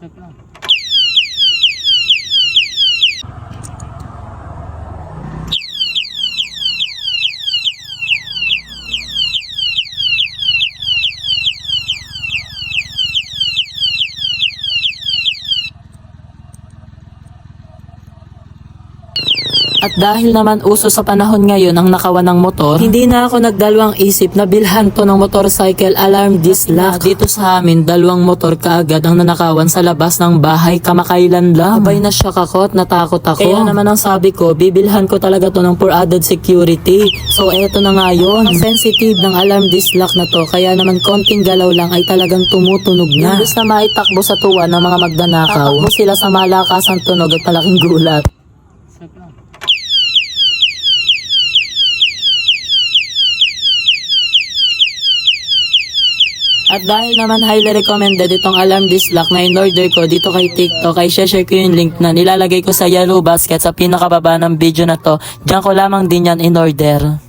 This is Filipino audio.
सकला At dahil naman uso sa panahon ngayon ang nakawan ng motor, hindi na ako nagdalawang isip na bilhan to ng motorcycle alarm disc lock. Dito sa amin, dalawang motor kaagad ang nanakawan sa labas ng bahay kamakailan lang. Abay na siya kakot, natakot ako. Kaya naman ang sabi ko, bibilhan ko talaga to ng for added security. So eto na nga yun. Ang sensitive ng alarm disc lock na to, kaya naman konting galaw lang ay talagang tumutunog na. Imbis na maitakbo sa tuwa ng mga magdanakaw, tatakbo sila sa malakasang tunog at malaking gulat. At dahil naman highly recommended itong alarm disc lock na in-order ko dito kay TikTok, ay share ko yung link na nilalagay ko sa yellow basket sa pinakababa ng video na to. Diyan ko lamang din yan in-order.